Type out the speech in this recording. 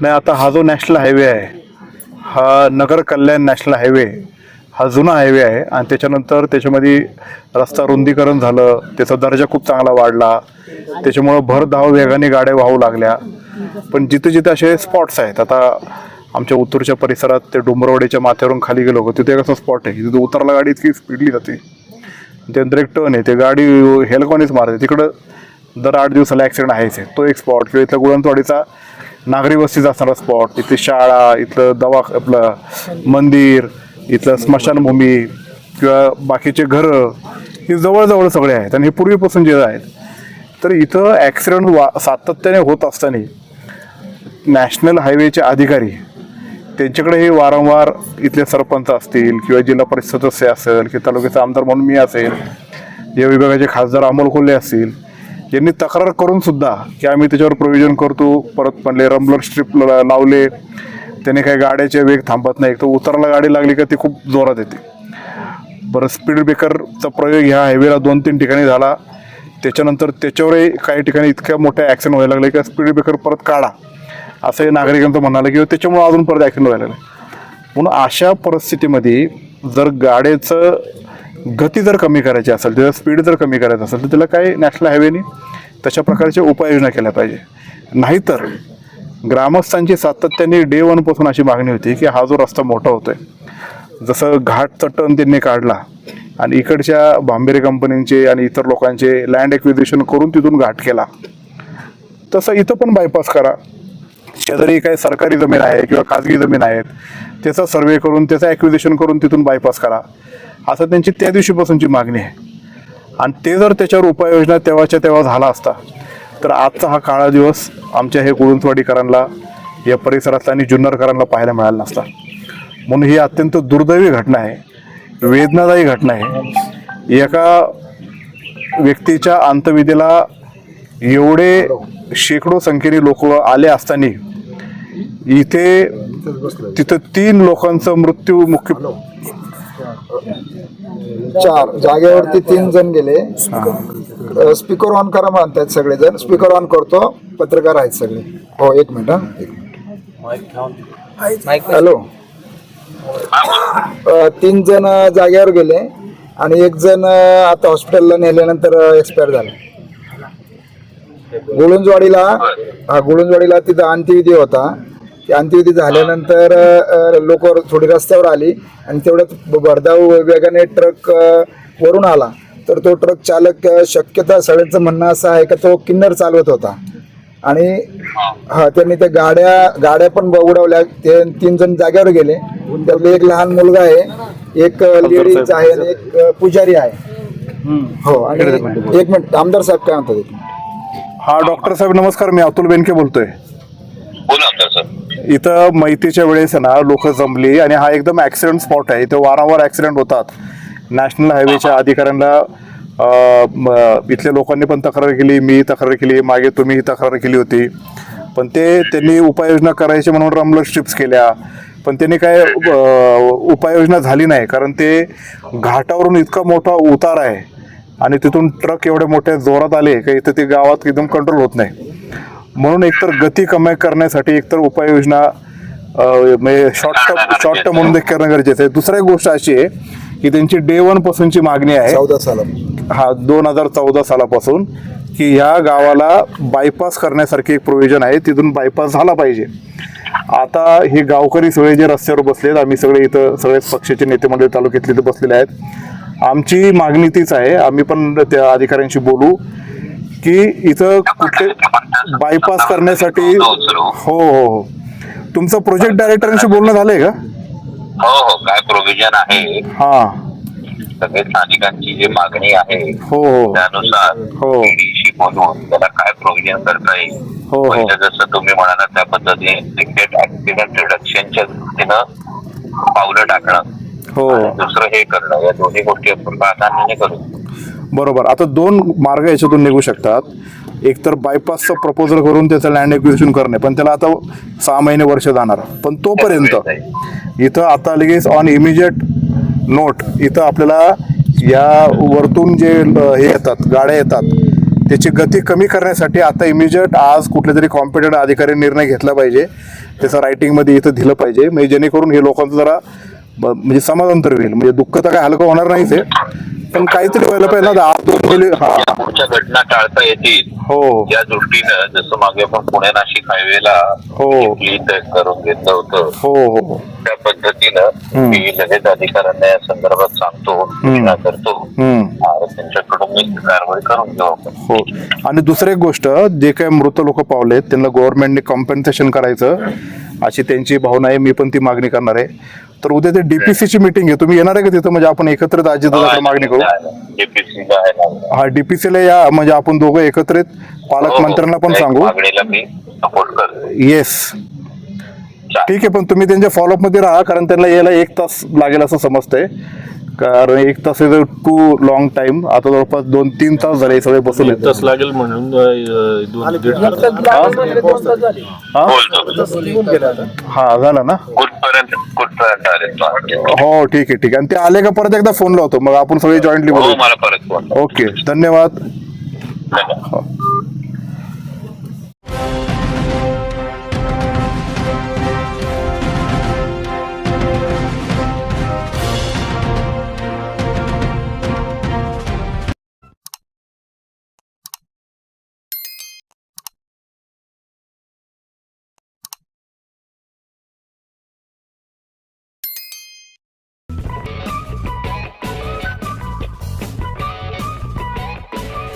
नाही आता हा जो नॅशनल हायवे आहे हा नगर कल्याण नॅशनल हायवे हा जुना हायवे आहे आणि त्याच्यानंतर त्याच्यामध्ये रस्ता रुंदीकरण झालं त्याचा दर्जा खूप चांगला वाढला. त्याच्यामुळं भर धाव वेगाने गाड्या वाहू लागल्या. पण जिथे जिथे असे स्पॉट्स आहेत आता आमच्या उत्तरच्या परिसरात ते डोंबरवाडीच्या माथ्यावरून खाली गेलो होतो. तिथे कसं स्पॉट आहे. तिथे उतरला गाडी इतकी स्पीडली जाते. त्यानंतर एक टर्न आहे. ते गाडी हेलकॉनीच मारते. तिकडं दर आठ दिवसाला ॲक्सिडेंट आहेच आहे. तो एक स्पॉट किंवा इथला गुळंतवाडीचा नागरी वस्तीचा असणारा स्पॉट इथे शाळा इथलं दवा आपलं मंदिर इथलं स्मशानभूमी किंवा बाकीचे घरं ही जवळजवळ सगळे आहेत. आणि हे पूर्वीपासून जे आहेत तर इथं ॲक्सिडेंट वा सातत्याने होत असताना नॅशनल हायवेचे अधिकारी त्यांच्याकडे हे वारंवार इथले सरपंच असतील किंवा जिल्हा परिषद सदस्य असेल किंवा तालुक्याचा आमदार म्हणून मी असेल या विभागाचे खासदार अमोल कोल्हे असतील यांनी तक्रार करून सुद्धा की आम्ही त्याच्यावर प्रोव्हिजन करतो परत म्हणले रंबलर स्ट्रीप लावले त्याने काही गाड्याचे वेग थांबत नाही तर उतरायला गाडी लागली का ती खूप जोरात येते. बरं स्पीड ब्रेकरचा प्रयोग ह्या हायवेला दोन तीन ठिकाणी झाला त्याच्यानंतर त्याच्यावरही काही ठिकाणी इतक्या मोठ्या ॲक्सिडेंट व्हायला लागले की स्पीड ब्रेकर परत काढा. असं नागरिकांचं म्हणालं किंवा त्याच्यामुळे अजून परत ॲक्सिडेंट व्हायला म्हणून अशा परिस्थितीमध्ये जर गाड्याचं गती जर कमी करायची असेल त्याचं स्पीड जर कमी करायचं असेल तर त्याला काही नॅशनल हायवेनी तशा प्रकारच्या उपाययोजना केल्या पाहिजे. नाहीतर ग्रामस्थांची सातत्याने डे वनपासून अशी मागणी होती की हा जो रस्ता मोठा होतो आहे जसं घाटचा टर्न त्यांनी काढला आणि इकडच्या भांबेरे कंपनींचे आणि इतर लोकांचे लँड एक्विजिशन करून तिथून घाट केला तसं इथं पण बायपास करा. शेजारी काही सरकारी जमीन आहे किंवा खाजगी जमीन आहेत त्याचा सर्वे करून त्याचं ॲक्विजेशन करून तिथून बायपास करा. असं त्यांची त्या दिवशीपासूनची मागणी आहे. आणि ते जर त्याच्यावर उपाययोजना तेव्हाच्या तेव्हा झाला असता तर आजचा हा काळा दिवस आमच्या हे गुळुंचवाडीकरांना या परिसरातला आणि जुन्नरकरांना पाहायला मिळाला नसता. म्हणून ही अत्यंत दुर्दैवी घटना आहे. वेदनादायी घटना आहे. एका व्यक्तीच्या अंतविधीला एवढे शेकडो संख्येने लोक आले असताना इथे तिथं तीन लोकांचा मृत्यू मुख्य चार. जागेवरती तीन जण गेले. स्पीकर ऑन करा म्हणतात सगळे जण स्पीकर ऑन करतो. पत्रकार आहेत सगळे. हो एक मिनिट हा. एक मिनिट. हॅलो. तीन जण जागेवर गेले आणि एक जण आता हॉस्पिटलला नेल्यानंतर एक्सपायर झाला. गुळुंजवाडीला हा गुळुंजवाडीला तिथं अंत्यविधी होता. ते अंत्यविधी झाल्यानंतर लोक थोडी रस्त्यावर आली आणि तेवढ्यात भरधाव वेगाने ट्रक वरून आला. तर तो ट्रक चालक शक्यता सगळ्यांचं म्हणणं असं आहे का तो किन्नर चालवत होता. आणि हा त्यांनी त्या गाड्या गाड्या पण उडवल्या. ते तीन जण जागेवर गेले. त्यातले एक लहान मुलगा आहे एक लेडीज आहे आणि एक पुजारी आहे. हो आणि एक मिनिट आमदार साहेब काय म्हणतात. हा डॉक्टर साहेब नमस्कार मी अतुल बेनके बोलतोय. बोला आमदार सर इथं मैतीच्या वेळेस आहे ना लोक जमली आणि हा एकदम ॲक्सिडेंट स्पॉट आहे. इथं वारंवार ॲक्सिडेंट होतात. नॅशनल हायवेच्या अधिकाऱ्यांना अं, म- इथल्या लोकांनी पण तक्रार केली मी तक्रार केली मागे तुम्ही ही तक्रार केली होती. पण ते त्यांनी उपाययोजना करायची म्हणून रमलर स्ट्रिप्स केल्या. पण त्यांनी काय अं, उपाययोजना झाली नाही कारण ते घाटावरून इतका मोठा उतार आहे. आणि तिथून ट्रक एवढे मोठ्या जोरात आले का इथं ते गावात एकदम कंट्रोल होत नाही. म्हणून एकतर गती कमी करण्यासाठी एकतर उपाययोजना म्हणजे शॉर्ट टर्म शॉर्ट टर्म म्हणून देखील करणं गरजेचं आहे. दुसरी गोष्ट अशी आहे की त्यांची डे वन पासूनची मागणी आहे. चौदा साला हा दोन हजार चौदा सालापासून की ह्या गावाला बायपास करण्यासारखी एक प्रोव्हिजन आहे. तिथून बायपास झाला पाहिजे. आता हे गावकरी सगळे जे रस्त्यावर बसलेत आम्ही सगळे इथं सगळे पक्षाचे नेते मंडळी तालुक्यातले इथं बसलेले आहेत. आमची मागणी तीच आहे. आम्ही पण त्या अधिकाऱ्यांशी बोलू की इथं कुठे बायपास करण्यासाठी हो हो हो. तुमचं प्रोजेक्ट डायरेक्टरांशी बोलणं झालंय का? हो हो. काय प्रोव्हिजन आहे? हा. सगळे स्थानिकांची जी मागणी आहे हो हो. त्यानुसार हो. ईडीशी बोलून त्याला काय प्रोव्हिजन करता येईल? हो, हो. पहिलं जसं तुम्ही म्हणालात त्या पद्धतीने ऍक्सिडेंट रिडक्शनच्या दृष्टीनं पावलं टाकणं. हो. दुसरं हे करणं या दोन्ही गोष्टी आपण प्राधान्याने करू. बरोबर. आता दोन मार्ग याच्यातून निघू शकतात. एक तर बायपासचं प्रपोजल करून त्याचं लँड एक्विजिशन करणे पण त्याला आता सहा महिने वर्ष जाणार. पण तोपर्यंत इथं आता लगेच ऑन इमिजिएट नोट इथं आपल्याला या वरतून जे हे येतात गाड्या येतात त्याची गती कमी करण्यासाठी आता इमिजिएट आज कुठल्या तरी कॉम्पिटंट अधिकारी निर्णय घेतला पाहिजे. त्याचं रायटिंगमध्ये इथं दिलं पाहिजे. म्हणजे जेणेकरून हे लोकांचं जरा म्हणजे समाधान तर होईल. म्हणजे दुःख तर काय हलकं होणार नाहीच आहे. पण काहीतरी व्हायला पाहिजे ना आज दोन गेले हा. या पुढच्या घटना टाळता येतील. हो. या दृष्टीनं जसं मागे आपण पुणे नाशिक हायवेला हो. करून घेतलं होतं. हो हो त्या पद्धतीनं. मी लगेच अधिकाऱ्यांना या संदर्भात सांगतो सूचना करतो. आणि त्यांच्याकडून मी कारवाई करून घेऊ. आपण हो. आणि दुसरी एक गोष्ट जे काही मृत लोक पावलेत त्यांना गव्हर्नमेंटने कॉम्पेन्सेशन करायचं अशी त्यांची भावना आहे मी पण ती मागणी करणार आहे. तर उद्या ते डीपीसीची मीटिंग आहे. तुम्ही येणार आहे का तिथं? म्हणजे आपण एकत्रित आजी दादाकडे मागणी करू? ना. हा डीपीसीला या. म्हणजे आपण दोघं एकत्रित. पालकमंत्र्यांना पण हो, एक सांगू. मागणीला मी सपोर्ट करतो. येस ठीक आहे पण तुम्ही त्यांच्या फॉलोअपमध्ये राहा कारण त्यांना यायला एक तास लागेल असं समजतंय. कारण एक तास इज टू लॉंग टाइम आता जवळपास दोन तीन तास झाले हे सगळे बसून. तास लागेल म्हणून अं, दोन दीड तास. हा? बोलतो हा झाला ना? कुठपर्यंत कुठपर्यंत आले तो? हो ठीक आहे ठीक आहे. आणि ते आले का परत एकदा फोन लावतो मग आपण सगळे जॉईंटली हो बोलू मला परत फोन. ओके धन्यवाद. धन्यवाद. हो.